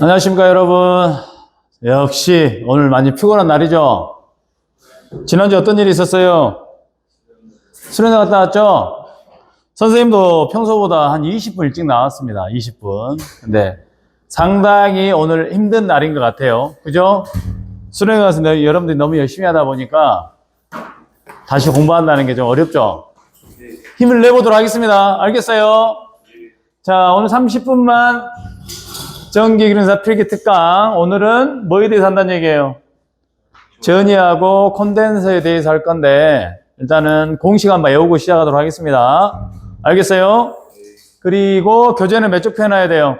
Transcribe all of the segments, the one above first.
안녕하십니까 여러분. 역시 오늘 많이 피곤한 날이죠? 지난주 어떤 일이 있었어요? 수련회 갔다 왔죠? 선생님도 평소보다 한 20분 일찍 나왔습니다. 20분. 근데 상당히 오늘 힘든 날인 것 같아요. 그죠? 수련회 가서 너- 여러분들이 너무 열심히 하다 보니까 다시 공부한다는 게 좀 어렵죠? 힘을 내보도록 하겠습니다. 알겠어요? 자 오늘 30분만 전기 기능사 필기 특강. 오늘은 뭐에 대해서 한다는 얘기예요? 전이하고 콘덴서에 대해서 할 건데, 일단은 공식 한번 외우고 시작하도록 하겠습니다. 알겠어요? 그리고 교재는 몇 쪽 펴놔야 돼요?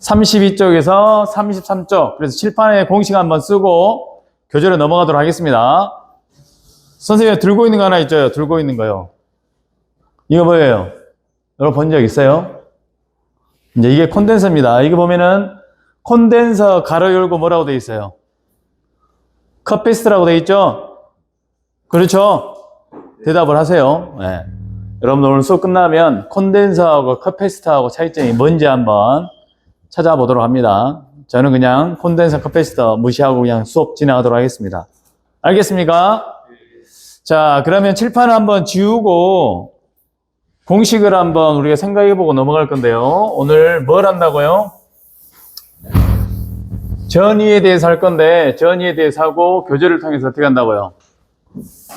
32쪽에서 33쪽. 그래서 칠판에 공식 한번 쓰고 교재로 넘어가도록 하겠습니다. 선생님 들고 있는 거 하나 있죠? 들고 있는 거요. 이거 뭐예요? 여러분 본 적 있어요? 이제 이게 콘덴서입니다. 이게 보면은 콘덴서 가로 열고 뭐라고 돼 있어요? 컵페이스트라고 돼 있죠? 그렇죠? 대답을 하세요. 네. 여러분 오늘 수업 끝나면 콘덴서하고 컵페이스트하고 차이점이 뭔지 한번 찾아보도록 합니다. 저는 그냥 콘덴서 컵페이스터 무시하고 그냥 수업 진행하도록 하겠습니다. 알겠습니까? 자, 그러면 칠판을 한번 지우고 공식을 한번 우리가 생각해보고 넘어갈 건데요. 오늘 뭘 한다고요? 전위에 대해서 할 건데 전위에 대해서 하고 교재를 통해서 어떻게 한다고요?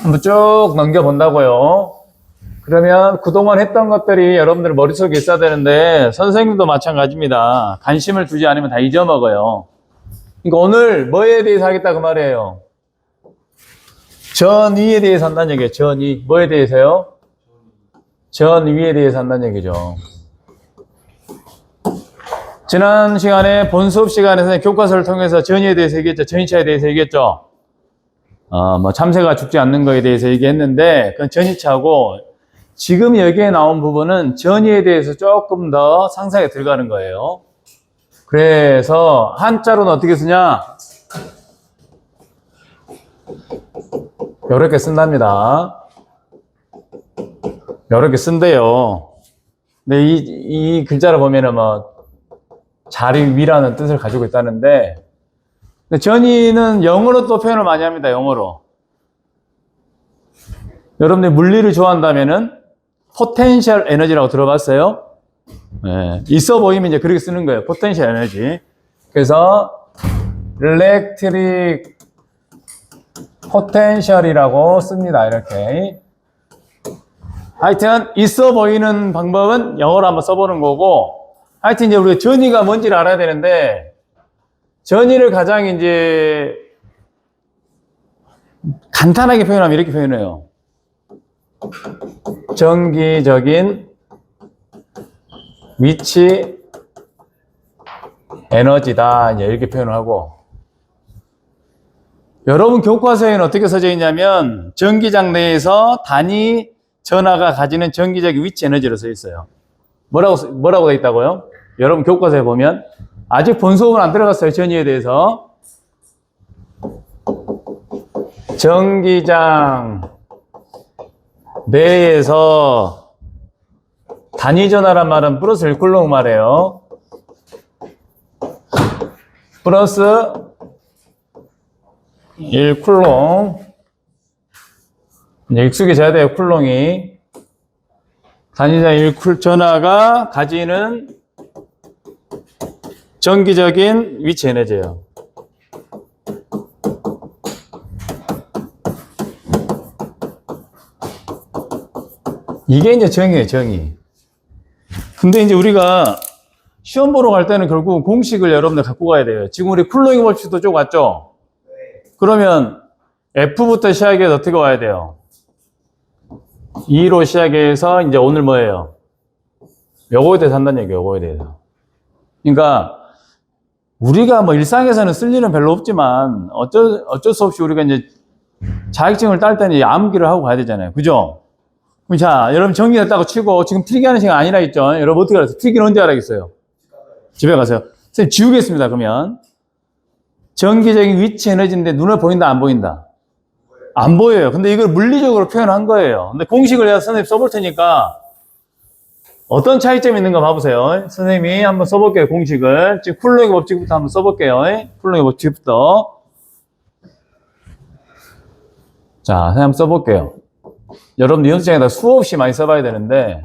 한번 쭉 넘겨본다고요. 그러면 그동안 했던 것들이 여러분들 머릿속에 있어야 되는데 선생님도 마찬가지입니다. 관심을 두지 않으면 다 잊어먹어요. 그러니까 오늘 뭐에 대해서 하겠다 그 말이에요. 전위에 대해서 한다는 얘기예요. 전위. 뭐에 대해서요? 전 위에 대해서 한다는 얘기죠. 지난 시간에 본 수업 시간에서 교과서를 통해서 전위에 대해서 얘기했죠. 전이차에 대해서 얘기했죠. 어, 뭐 참새가 죽지 않는 거에 대해서 얘기했는데 그건 전이차고 지금 여기에 나온 부분은 전위에 대해서 조금 더 상세하게 들어가는 거예요. 그래서 한자로는 어떻게 쓰냐? 이렇게 쓴답니다. 여러 개 쓴대요. 근데 이, 이 글자를 보면은 뭐, 자리 위라는 뜻을 가지고 있다는데, 근데 전이는 영어로 또 표현을 많이 합니다, 영어로. 여러분들 물리를 좋아한다면은, 포텐셜 에너지라고 들어봤어요? 네, 있어 보이면 이제 그렇게 쓰는 거예요. 포텐셜 에너지. 그래서, electric potential이라고 씁니다, 이렇게. 하여튼 있어 보이는 방법은 영어로 한번 써보는 거고 하여튼 이제 우리가 전이가 뭔지를 알아야 되는데 전이를 가장 이제 간단하게 표현하면 이렇게 표현해요. 정기적인 위치 에너지다 이렇게 표현을 하고 여러분 교과서에는 어떻게 써져 있냐면 전기장 내에서 단위 전하가 가지는 전기적인 위치 에너지로 써 있어요. 뭐라고, 써- 뭐라고 돼 있다고요? 여러분 교과서에 보면 아직 본 수업은 안 들어갔어요. 전위에 대해서. 전기장 내에서 단위 전하란 말은 플러스 1쿨롱 말이에요. 플러스 1쿨롱 이제 익숙해져야 돼요, 쿨롱이. 단위자 1쿨 전하가 가지는 정기적인 위치 에너지예요. 이게 이제 정이에요, 정의. 근데 이제 우리가 시험 보러 갈 때는 결국 공식을 여러분들 갖고 가야 돼요. 지금 우리 쿨롱이 법칙도 쭉 왔죠? 그러면 F부터 시작해서 어떻게 와야 돼요? 2로 시작해서 이제 오늘 뭐예요? 요거에 대해서 한다는 얘기예요, 요거에 대해서. 그러니까 우리가 뭐 일상에서는 쓸 일은 별로 없지만 어쩔, 어쩔 수 없이 우리가 이제 자격증을 딸 때는 이제 암기를 하고 가야 되잖아요. 그죠? 자, 여러분 정리했다고 치고 지금 필기 하는 시간 아니라 있죠? 여러분 어떻게 알았어요? 필기는 언제 하라겠어요? 집에 가세요. 선생님 지우겠습니다, 그러면. 전기적인 위치 에너지인데 눈에 보인다, 안 보인다? 안 보여요. 근데 이걸 물리적으로 표현한 거예요. 근데 공식을 내가 선생님 써볼 테니까 어떤 차이점이 있는가 봐보세요. 선생님이 한번 써볼게요, 공식을. 지금 쿨링의 법칙부터 한번 써볼게요. 쿨링의 법칙부터. 자, 선생님 한번 써볼게요. 여러분들 연습장에다 수없이 많이 써봐야 되는데,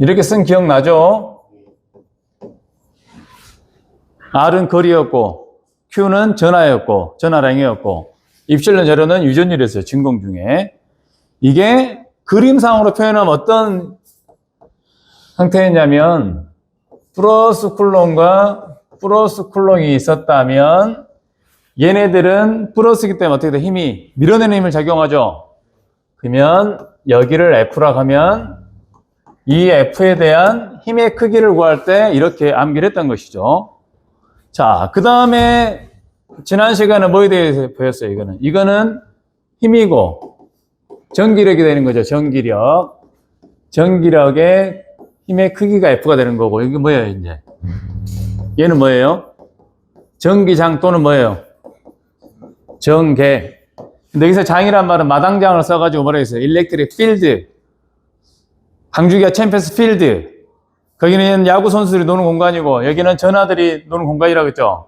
이렇게 쓴 기억나죠? R은 거리였고, Q는 전하였고, 전하량이었고, 입실론 재료는 유전율이었어요, 진공 중에. 이게 그림상으로 표현하면 어떤 상태였냐면, 플러스 쿨롱과 플러스 쿨롱이 있었다면, 얘네들은 플러스이기 때문에 어떻게 돼? 힘이, 밀어내는 힘을 작용하죠? 그러면 여기를 F라고 하면, 이 F에 대한 힘의 크기를 구할 때 이렇게 암기를 했던 것이죠. 자, 그 다음에 지난 시간에 뭐에 대해서 보였어요, 이거는? 이거는 힘이고 전기력이 되는 거죠, 전기력. 전기력의 힘의 크기가 F가 되는 거고, 이게 뭐예요, 이제? 얘는 뭐예요? 전기장 또는 뭐예요? 전개. 근데 여기서 장이란 말은 마당장을 써가지고 뭐라 했어요? 일렉트릭 필드. 강주기가 챔피언스 필드. 거기는 야구 선수들이 노는 공간이고 여기는 전하들이 노는 공간이라고 했죠.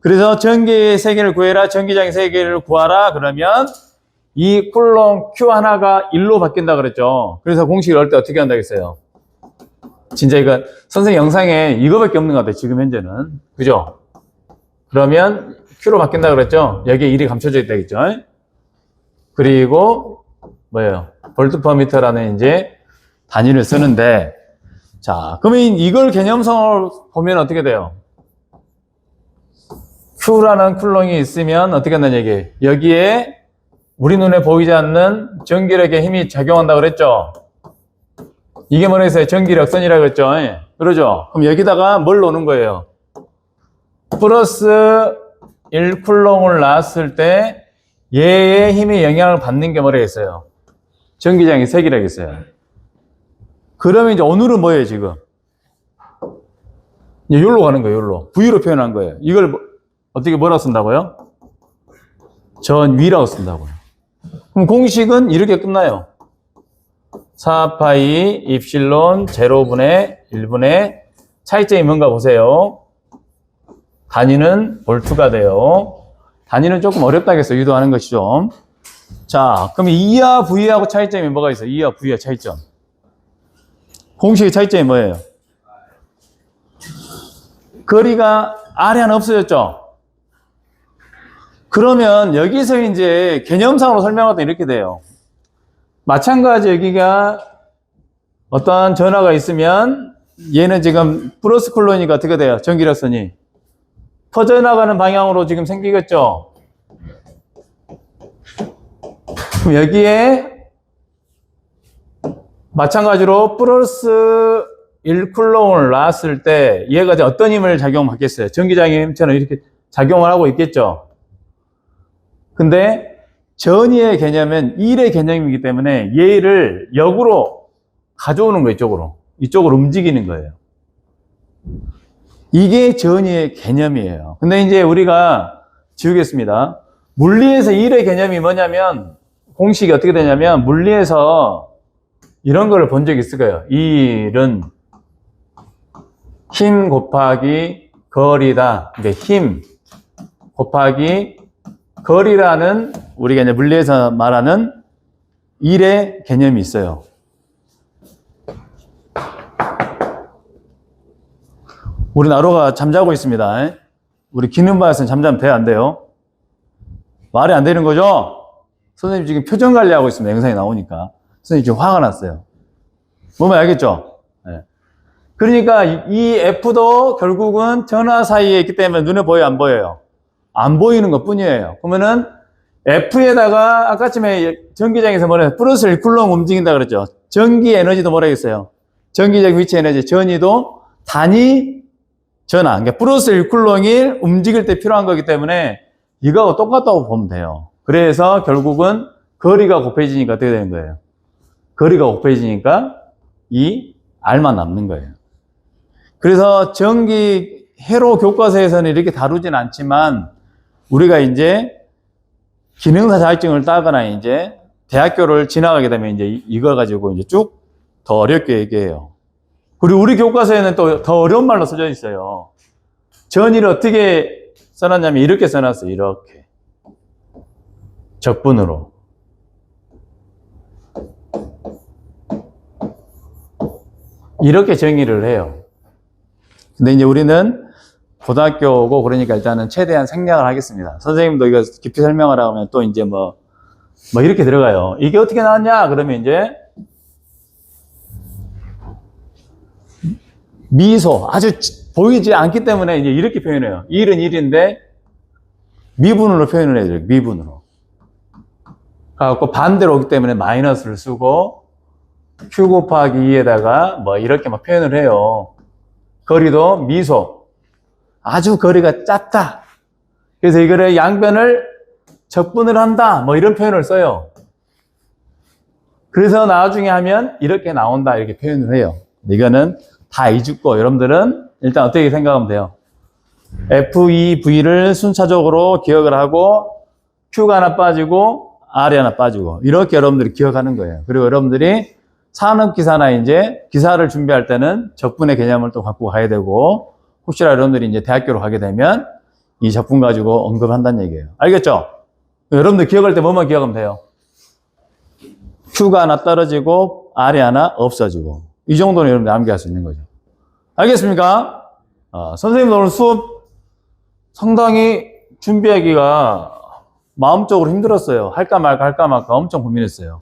그래서 전기의 세계를 구해라, 전기장의 세계를 구하라 그러면 이 쿨롱 Q 하나가 1로 바뀐다 그랬죠. 그래서 공식을 넣을 때 어떻게 한다고 했어요? 진짜 이거 선생 영상에 이거밖에 없는 것 같아요. 지금 현재는. 그죠? 그러면 Q로 바뀐다 그랬죠. 여기에 1이 감춰져 있다 했죠. 그리고 뭐예요? 볼트 퍼 미터라는 이제 단위를 쓰는데 자, 그러면 이걸 개념성으로 보면 어떻게 돼요? Q라는 쿨롱이 있으면 어떻게 한다는 얘기예요? 여기에 우리 눈에 보이지 않는 전기력의 힘이 작용한다 그랬죠? 이게 뭐라 했어요? 전기력선이라 그랬죠? 예. 그러죠? 그럼 여기다가 뭘 놓는 거예요? 플러스 1쿨롱을 놨을 때 얘의 힘의 영향을 받는 게 뭐라 했어요? 전기장이 색이라고 했어요. 그러면 이제 오늘은 뭐예요, 지금? 이제 여기로 가는 거예요, 여기로. V로 표현한 거예요. 이걸 뭐- 어떻게 뭐라고 쓴다고요? 전 위라고 쓴다고요. 그럼 공식은 이렇게 끝나요. 4파이 입실론 제로분의 1분의 차이점이 뭔가 보세요. 단위는 볼트가 돼요. 단위는 조금 어렵다겠어요. 유도하는 것이죠. 자, 그럼 E와 V하고 차이점이 뭐가 있어요? E와 V와 차이점. 공식의 차이점이 뭐예요? 거리가 아래 하나 없어졌죠? 그러면 여기서 이제 개념상으로 설명할 때 이렇게 돼요. 마찬가지 여기가 어떠한 전화가 있으면 얘는 지금 플러스 콜로니가 어떻게 돼요? 전기력선이. 퍼져나가는 방향으로 지금 생기겠죠? 그럼 여기에 마찬가지로 플러스 1쿨롱을 놨을 때 얘가 어떤 힘을 작용하겠어요? 전기장의 힘처럼 이렇게 작용을 하고 있겠죠? 근데 전위의 개념은 1의 개념이기 때문에 얘를 역으로 가져오는 거예요, 이쪽으로. 이쪽으로 움직이는 거예요. 이게 전위의 개념이에요. 근데 이제 우리가 지우겠습니다. 물리에서 1의 개념이 뭐냐면, 공식이 어떻게 되냐면, 물리에서 이런 거를 본 적이 있을 거예요. 이 일은 힘 곱하기 거리다. 이게 힘 곱하기 거리라는 우리가 이제 물리에서 말하는 일의 개념이 있어요. 우리 나로가 잠자고 있습니다. 우리 기능바에서는 잠자면 돼, 안 돼요? 말이 안 되는 거죠? 선생님 지금 표정 관리하고 있습니다. 영상이 나오니까. 선생님 지금 화가 났어요. 뭔말 알겠죠? 네. 그러니까 이- 이 F도 결국은 전화 사이에 있기 때문에 눈에 보여요, 안 보여요? 안 보이는 것 뿐이에요. 그러면은 F에다가 아까쯤에 전기장에서 뭐라 했어요? 플러스 1쿨롱 움직인다 그랬죠? 전기 에너지도 뭐라 했어요? 전기적 위치 에너지, 전위도 단위 전화. 그러니까 플러스 1쿨롱이 움직일 때 필요한 거기 때문에 이거하고 똑같다고 보면 돼요. 그래서 결국은 거리가 곱해지니까 어떻게 되는 거예요? 거리가 곱해지니까 이 R만 남는 거예요. 그래서 전기 회로 교과서에서는 이렇게 다루진 않지만 우리가 이제 기능사 자격증을 따거나 이제 대학교를 지나가게 되면 이제 이- 이걸 가지고 이제 쭉 더 어렵게 얘기해요. 그리고 우리 교과서에는 또 더 어려운 말로 써져 있어요. 전의를 어떻게 써놨냐면 이렇게 써놨어요. 이렇게. 적분으로. 이렇게 정의를 해요. 근데 이제 우리는 고등학교고 그러니까 일단은 최대한 생략을 하겠습니다. 선생님도 이거 깊이 설명을 하면 또 이제 뭐, 뭐 이렇게 들어가요. 이게 어떻게 나왔냐? 그러면 이제 미소. 아주 지- 보이지 않기 때문에 이제 이렇게 표현해요. 1은 1인데 미분으로 표현을 해요. 미분으로. 그래갖고 반대로 오기 때문에 마이너스를 쓰고 q 곱하기 2에다가 뭐 이렇게 막 표현을 해요. 거리도 미소. 아주 거리가 짧다. 그래서 이거를 양변을 적분을 한다. 뭐 이런 표현을 써요. 그래서 나중에 하면 이렇게 나온다. 이렇게 표현을 해요. 이거는 다 이죽고 여러분들은 일단 어떻게 생각하면 돼요? F2, V를 순차적으로 기억을 하고 Q가 하나 빠지고 R이 하나 빠지고 이렇게 여러분들이 기억하는 거예요. 그리고 여러분들이 산업기사나 이제 기사를 준비할 때는 적분의 개념을 또 갖고 가야 되고 혹시나 여러분들이 이제 대학교로 가게 되면 이 적분 가지고 언급한다는 얘기예요. 알겠죠? 여러분들 기억할 때 뭐만 기억하면 돼요? Q가 하나 떨어지고 R이 하나 없어지고 이 정도는 여러분들 암기할 수 있는 거죠. 알겠습니까? 어, 선생님 오늘 수업 상당히 준비하기가 마음적으로 힘들었어요. 할까 말까 할까 말까 엄청 고민했어요.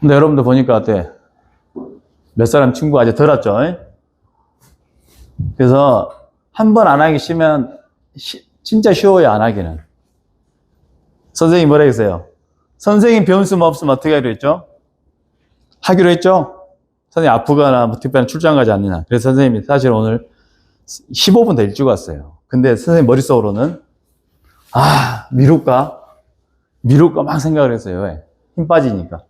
근데 여러분들 보니까 어때? 몇 사람 친구가 아직 덜 왔죠? 에? 그래서 한 번 안 하기 쉬면 시- 진짜 쉬워요, 안 하기는. 선생님이 뭐라 했어요? 선생님 변수만 없으면 어떻게 하기로 했죠? 하기로 했죠? 선생님 아프거나 뭐 특별한 출장 가지 않느냐. 그래서 선생님이 사실 오늘 15분 더 일찍 왔어요. 근데 선생님 머릿속으로는 아, 미룰까? 미룰까 막 생각을 했어요. 왜? 힘 빠지니까.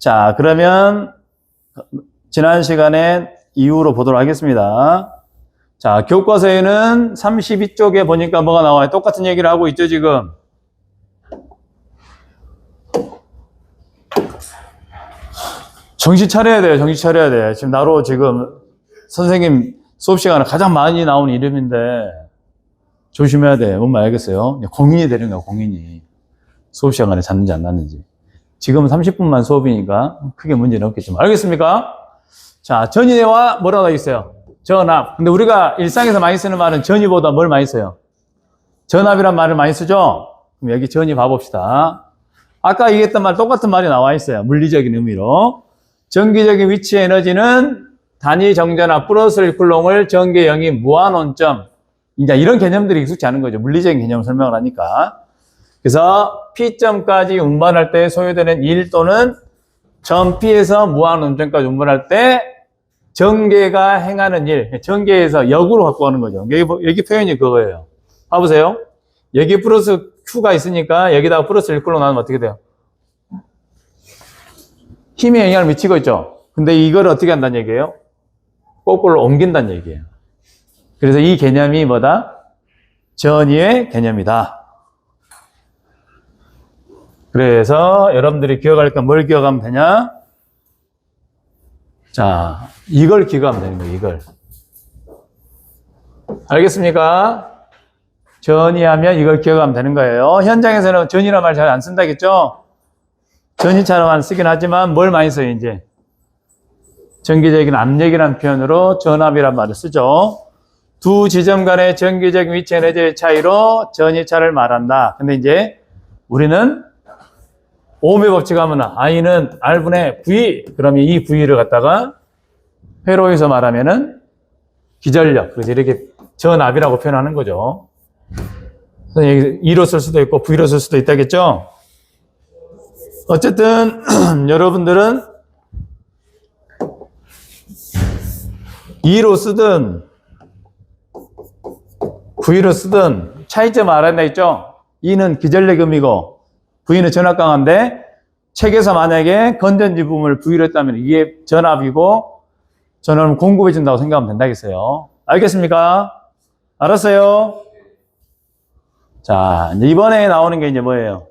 자, 그러면 지난 시간에 이후로 보도록 하겠습니다. 자, 교과서에는 32쪽에 보니까 뭐가 나와요? 똑같은 얘기를 하고 있죠, 지금. 정신 차려야 돼요. 정신 차려야 돼. 지금 나로 지금 선생님 수업 시간에 가장 많이 나오는 이름인데 조심해야 돼. 뭔 말 알겠어요? 공인이 되는 거야, 공인이. 수업 시간에 잤는지 안 잤는지. 지금은 30분만 수업이니까 크게 문제는 없겠지만. 알겠습니까? 자, 전이와 뭐라고 되어 있어요? 전압. 근데 우리가 일상에서 많이 쓰는 말은 전이보다 뭘 많이 써요? 전압이란 말을 많이 쓰죠? 그럼 여기 전이 봐봅시다. 아까 얘기했던 말 똑같은 말이 나와 있어요. 물리적인 의미로. 전기적인 위치의 에너지는 단위 정전압 플러스 1쿨롱을 전개 0이 무한 원점. 이제 이런 개념들이 익숙지 않은 거죠. 물리적인 개념을 설명을 하니까. 그래서 P점까지 운반할 때 소요되는 일 또는 점 P에서 무한 원점까지 운반할 때 전개가 행하는 일, 전개에서 역으로 갖고 가는 거죠. 여기, 보- 여기 표현이 그거예요. 봐보세요. 여기 플러스 Q가 있으니까 여기다가 플러스 1쿨로 나누면 어떻게 돼요? 힘에 영향을 미치고 있죠. 근데 이걸 어떻게 한다는 얘기예요? 거꾸로 옮긴다는 얘기예요. 그래서 이 개념이 뭐다? 전위의 개념이다. 그래서 여러분들이 기억할 건뭘 기억하면 되냐? 자, 이걸 기억하면 되는 거예요, 이걸. 알겠습니까? 전이하면 이걸 기억하면 되는 거예요. 현장에서는 전이란 말 잘 안 쓴다겠죠? 안 쓰긴 하지만 뭘 많이 써요, 이제? 전기적인 압력이라는 표현으로 전압이란 말을 쓰죠. 두 지점 간의 전기적 위치 에너지의 차이로 전이차를 말한다. 근데 이제 우리는 오음의 법칙 하면 I는 R분의 V. 그러면 이 V를 갖다가 회로에서 말하면은 기전력. 그래서 이렇게 전압이라고 표현하는 거죠. 그래서 E로 쓸 수도 있고 V로 쓸 수도 있다겠죠? 어쨌든 여러분들은 E로 쓰든 V로 쓰든 차이점 알아야 있죠? E는 기전력음이고 V는 전압 강한데 책에서 만약에 건전지 부분을 V로 했다면 이게 전압이고 전압을 공급해 준다고 생각하면 된다겠어요. 알겠습니까? 알았어요? 자, 이번에 나오는 게 이제 뭐예요?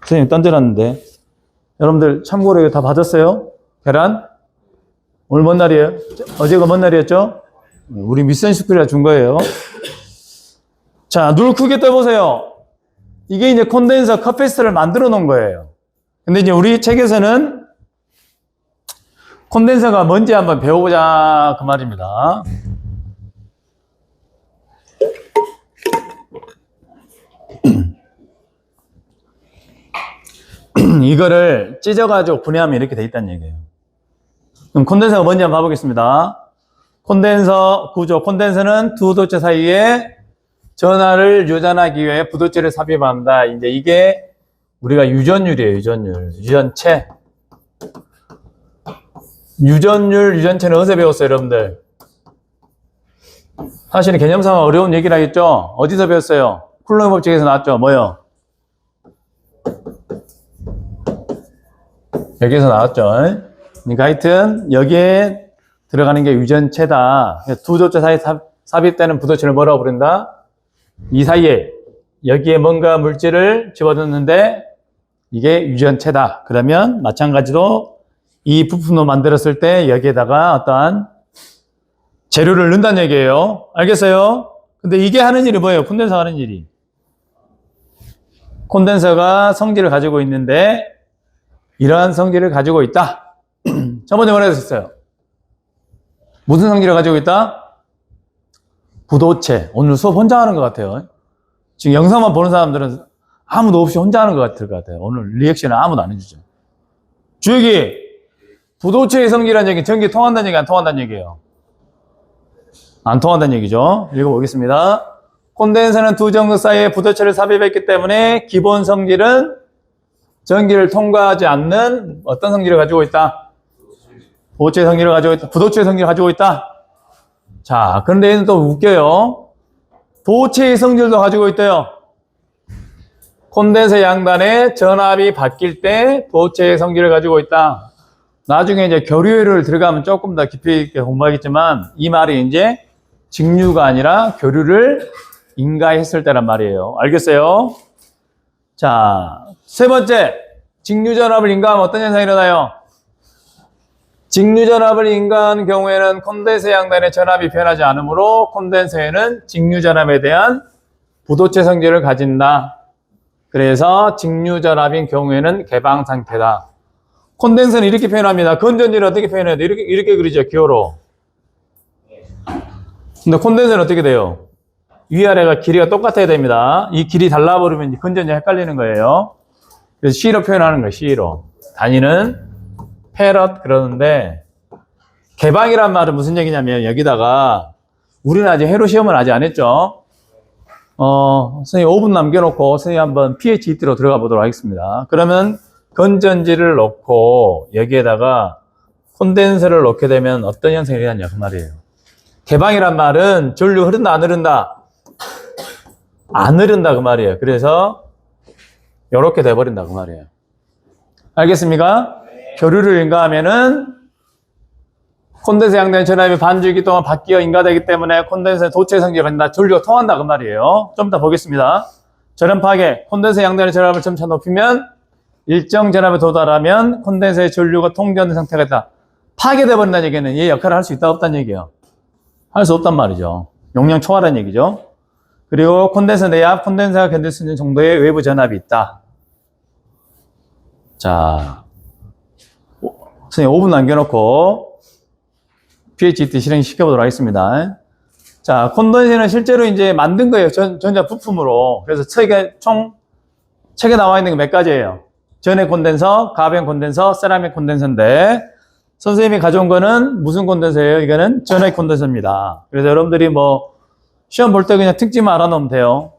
선생님 던져놨는데. 여러분들 참고로 이거 다 받았어요? 계란? 오늘 뭔 날이에요? 어제가 뭔 날이었죠? 우리 미션 스쿨이라 준 거예요. 자, 눈을 크게 떠보세요. 이게 이제 콘덴서 컵페이스를 만들어 놓은 거예요. 근데 이제 우리 책에서는 콘덴서가 뭔지 한번 배워보자 그 말입니다. 이거를 찢어가지고 분해하면 이렇게 돼 있다는 얘기예요. 그럼 콘덴서가 뭔지 한번 봐보겠습니다. 콘덴서 구조. 콘덴서는 두 도체 사이에 전하를 유전하기 위해 부도체를 삽입합니다. 이제 이게 우리가 유전율이에요. 유전율. 유전체. 유전율, 유전체는 어디서 배웠어요, 여러분들? 사실은 개념상 어려운 얘기를 하겠죠? 어디서 배웠어요? 쿨럼의 법칙에서 나왔죠? 뭐요? 여기서 나왔죠? 그러니까 하여튼 여기에 들어가는 게 유전체다. 두 도체 사이에 삽- 삽입되는 부도체를 뭐라고 부른다? 이 사이에 여기에 뭔가 물질을 집어넣는데 이게 유전체다. 그러면 마찬가지로 이 부품을 만들었을 때 여기에다가 어떠한 재료를 넣는다는 얘기예요. 알겠어요? 근데 이게 하는 일이 뭐예요? 콘덴서가 하는 일이. 콘덴서가 성질을 가지고 있는데 이러한 성질을 가지고 있다. 저번에 뭐라 했었어요? 무슨 성질을 가지고 있다? 부도체. 오늘 수업 혼자 하는 것 같아요. 지금 영상만 보는 사람들은 아무도 없이 혼자 하는 것 같을 것 같아요. 오늘 리액션을 아무도 안 해주죠. 주역이 부도체의 성질이라는 얘기는 전기 통한다는 얘기 안 통한다는 얘기예요. 안 통한다는 얘기죠. 읽어보겠습니다. 콘덴서는 두 전극 사이에 부도체를 삽입했기 때문에 기본 성질은 전기를 통과하지 않는 어떤 성질을 가지고 있다? 부도체의 성질을 가지고 있다. 부도체의 성질을 가지고 있다. 자, 그런데 얘는 또 웃겨요. 도체의 성질도 가지고 있대요. 콘덴서 양단의 전압이 바뀔 때 도체의 성질을 가지고 있다. 나중에 이제 교류를 들어가면 조금 더 깊이 있게 공부하겠지만 이 말이 이제 직류가 아니라 교류를 인가했을 때란 말이에요. 알겠어요? 자, 세 번째. 직류 전압을 인가하면 어떤 현상이 일어나요? 직류전압을 인가한 경우에는 콘덴서 양단의 전압이 변하지 않으므로 콘덴서에는 직류전압에 대한 부도체 성질을 가진다. 그래서 직류전압인 경우에는 개방 상태다. 콘덴서는 이렇게 표현합니다. 건전지를 어떻게 표현해야 돼? 이렇게, 이렇게 그리죠. 기호로. 근데 콘덴서는 어떻게 돼요? 위아래가 길이가 똑같아야 됩니다. 이 길이 달라버리면 건전지 헷갈리는 거예요. 그래서 C로 표현하는 거예요. C로. 단위는 패럿 그러는데 개방이란 말은 무슨 얘기냐면 여기다가 우리는 아직 해로 시험을 아직 안 했죠. 어, 선생님 5분 남겨놓고 선생님 한번 pH 이트로 들어가 보도록 하겠습니다. 그러면 건전지를 넣고 여기에다가 콘덴서를 넣게 되면 어떤 현상이 일어나냐 그 말이에요. 개방이란 말은 전류 흐른다 안 흐른다? 안 흐른다 그 말이에요. 그래서 이렇게 돼버린다 그 말이에요. 알겠습니까? 교류를 인가하면은 콘덴서 양단의 전압이 반주기 동안 바뀌어 인가되기 때문에 콘덴서의 도체 성질이 간다. 전류가 통한다 그 말이에요. 좀 이따 보겠습니다. 전압 파괴. 콘덴서 양단의 전압을 점차 높이면 일정 전압에 도달하면 콘덴서의 전류가 통제하는 상태가 있다. 파괴돼 버린다는 얘기는 얘 역할을 할 수 있다 없다는 얘기예요. 할 수 없단 말이죠. 용량 초과라는 얘기죠. 그리고 콘덴서 내압, 콘덴서가 견딜 수 있는 정도의 외부 전압이 있다. 자, 오- 선생님 5분 남겨놓고 PHT 실행 시켜보도록 하겠습니다. 자, 콘덴서는 실제로 이제 만든 거예요. 전, 전자 부품으로. 그래서 책에 총, 책에 나와 있는 게 몇 가지예요. 전해 콘덴서, 가변 콘덴서, 세라믹 콘덴서인데, 선생님이 가져온 거는 무슨 콘덴서예요? 이거는 전해 콘덴서입니다. 그래서 여러분들이 뭐, 시험 볼 때 그냥 특징만 알아놓으면 돼요.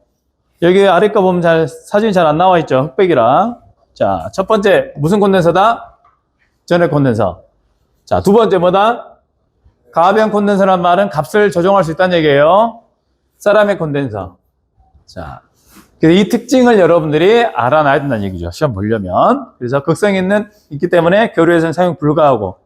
여기 아래 거 보면 잘, 사진이 잘 안 나와 있죠. 흑백이라. 자, 첫 번째, 무슨 콘덴서다? 전해 콘덴서. 자, 두 번째 뭐다? 가변 콘덴서란 말은 값을 조정할 수 있다는 얘기예요. 세라믹 콘덴서. 자, 이 특징을 여러분들이 알아놔야 된다는 얘기죠. 시험 보려면. 그래서 극성 있는, 있기 때문에 교류에서는 사용 불가하고,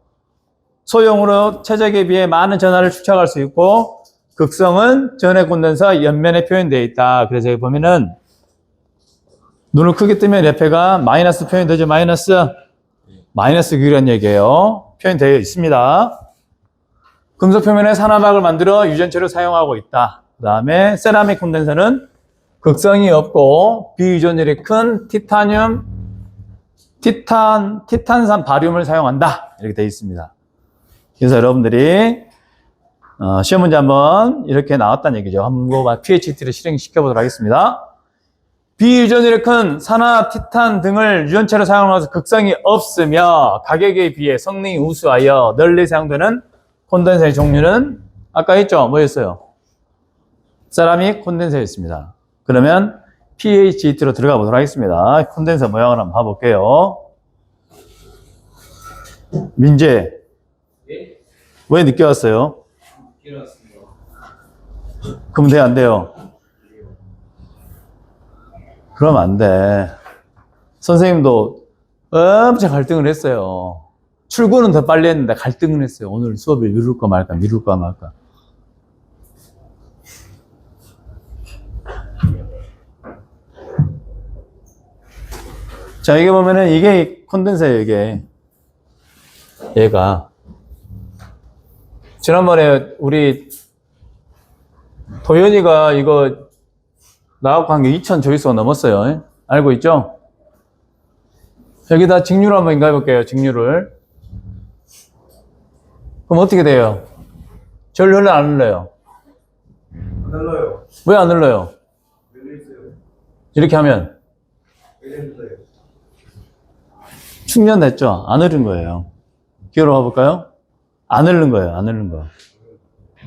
소형으로 최적에 비해 많은 전하를 축적할 수 있고, 극성은 전해 콘덴서 옆면에 표현되어 있다. 그래서 여기 보면은, 눈을 크게 뜨면 옆에가 마이너스 표현이 되죠. 마이너스. 마이너스 기울이라는 얘기예요. 표현되어 있습니다. 금속 표면에 산화막을 만들어 유전체로 사용하고 있다. 그 다음에 세라믹 콘덴서는 극성이 없고 비유전율이 큰 티타늄, 티탄, 티탄산 바륨을 사용한다. 이렇게 되어 있습니다. 그래서 여러분들이 어, 시험 문제 한번 이렇게 나왔다는 얘기죠. 한번 PHT를 실행시켜 보도록 하겠습니다. 비유전율이 큰 산화, 티탄 등을 유전체로 사용하면서 극성이 없으며 가격에 비해 성능이 우수하여 널리 사용되는 콘덴서의 종류는 아까 했죠? 뭐였어요? 세라믹 콘덴서였습니다. 그러면 PHET로 들어가 보도록 하겠습니다. 콘덴서 모양을 한번 봐볼게요. 민재, 예? 왜 늦게 왔어요? 일어났습니다. 그럼 돼, 안 돼요? 그러면 안 돼. 선생님도 엄청 갈등을 했어요. 출근은 더 빨리 했는데 갈등을 했어요. 오늘 수업을 미룰까 말까, 미룰까 말까. 자, 이게 보면은 이게 콘덴서예요, 이게. 얘가. 지난번에 우리 도현이가 이거 나하고 한게 2천 조회수가 넘었어요. 알고 있죠? 여기다 직률 한번 인가해 볼게요. 직률을. 그럼 어떻게 돼요? 절 흘러 안 흘러요? 안 눌러요. 왜 안 흘러요? 이렇게 하면? 충전됐죠? 안 흐른 거예요. 기울어 봐볼까요? 안 흐른 거예요. 안 흐른 거.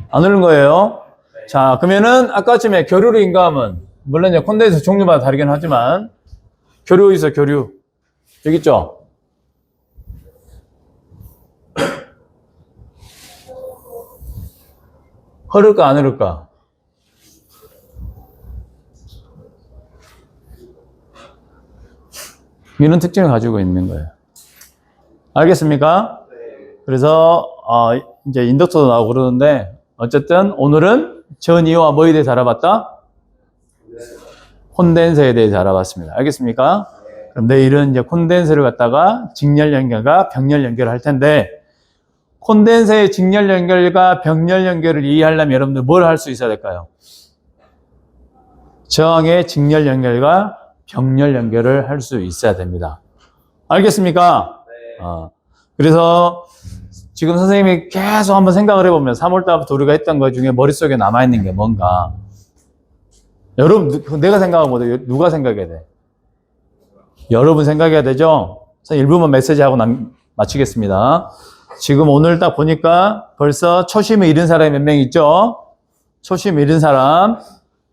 안 흐른 거예요. 자, 그러면은 아까쯤에 교류로 인가하면 물론 이제 콘덴서 종류마다 다르긴 하지만 교류 있어 교류 여기 있죠? 흐를까 안 흐를까? 이런 특징을 가지고 있는 거예요. 알겠습니까? 네. 그래서 어, 이제 인덕터도 나오고 그러는데 어쨌든 오늘은 전이와 뭐에 대해서 알아봤다? 콘덴서에 대해서 알아봤습니다. 알겠습니까? 그럼 내일은 이제 콘덴서를 갖다가 직렬 연결과 병렬 연결을 할 텐데 콘덴서의 직렬 연결과 병렬 연결을 이해하려면 여러분들 뭘 할 수 있어야 될까요? 저항의 직렬 연결과 병렬 연결을 할 수 있어야 됩니다. 알겠습니까? 네. 어, 그래서 지금 선생님이 계속 한번 생각을 해보면 3월달부터 우리가 했던 것 중에 머릿속에 남아있는 게 뭔가 여러분 누- 내가 생각하는 거보다 누가 생각해야 돼? 여러분 생각해야 되죠? 1부만 메시지하고 남, 마치겠습니다. 지금 오늘 딱 보니까 벌써 초심을 잃은 사람이 몇 명 있죠? 초심 잃은 사람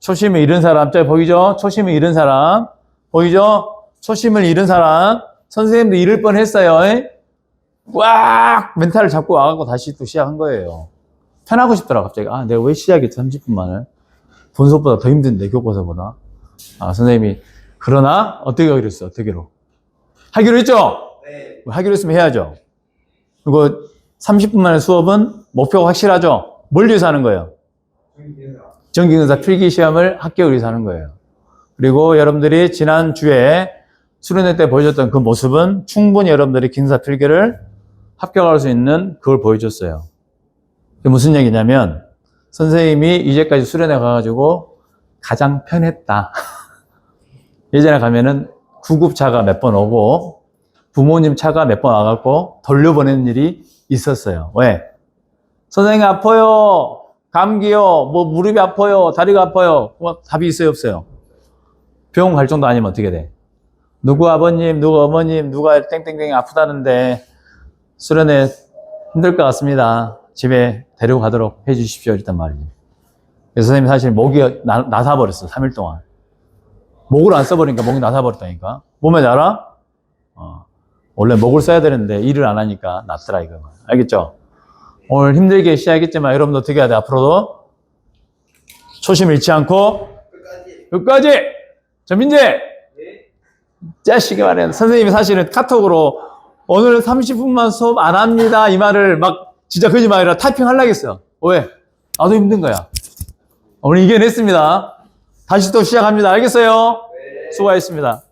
초심을 잃은 사람 저 보이죠? 초심을 잃은 사람 보이죠? 초심을 잃은 사람 선생님도 잃을 뻔 했어요. 에? 꽉 멘탈을 잡고 와갖고 다시 또 시작한 거예요. 편하고 싶더라 갑자기. 아 내가 왜 시작했지 30분 만을. 분석보다 더 힘든데 교과서보다. 아 선생님이 그러나 어떻게 하기로 했어? 어떻게로? 하기로 했죠? 네. 하기로 했으면 해야죠. 그리고 30분 만에 수업은 목표가 확실하죠? 뭘 위해서 하는 거예요? 정기検전기근사 필기 시험을 합격을 위해서 하는 거예요. 그리고 여러분들이 지난주에 수련회 때 보여줬던 그 모습은 충분히 여러분들이 긴사 필기를 합격할 수 있는 그걸 보여줬어요. 그게 무슨 얘기냐면 선생님이 이제까지 수련회 가가지고 가장 편했다. 예전에 가면은 구급차가 몇 번 오고 부모님 차가 몇 번 와갖고 돌려보내는 일이 있었어요. 왜? 선생님 아파요. 감기요. 뭐 무릎이 아파요. 다리가 아파요. 뭐 답이 있어요, 없어요? 병원 갈 정도 아니면 어떻게 돼? 누구 아버님, 누구 어머님, 누가 땡땡땡 아프다는데 수련회 힘들 것 같습니다. 집에 데리고 가도록 해 주십시오. 이랬단 말이지. 그래서 선생님 사실 목이 나, 나사버렸어. 3일 동안. 목을 안 써버리니까 목이 나사버렸다니까. 몸에 알아? 어. 원래 목을 써야 되는데 일을 안 하니까 낫더라 이거. 알겠죠? 오늘 힘들게 시작했지만 여러분도 어떻게 해야 돼? 앞으로도 초심 잃지 않고 끝까지. 끝까지 전민재 네. 자식이 말이야 선생님이 사실은 카톡으로 오늘 30분만 수업 안 합니다 이 말을 막 진짜 거짓말이라 타이핑 하려고 했어요 왜? 나도 힘든 거야 오늘 이겨냈습니다 다시 또 시작합니다 알겠어요? 네. 수고하셨습니다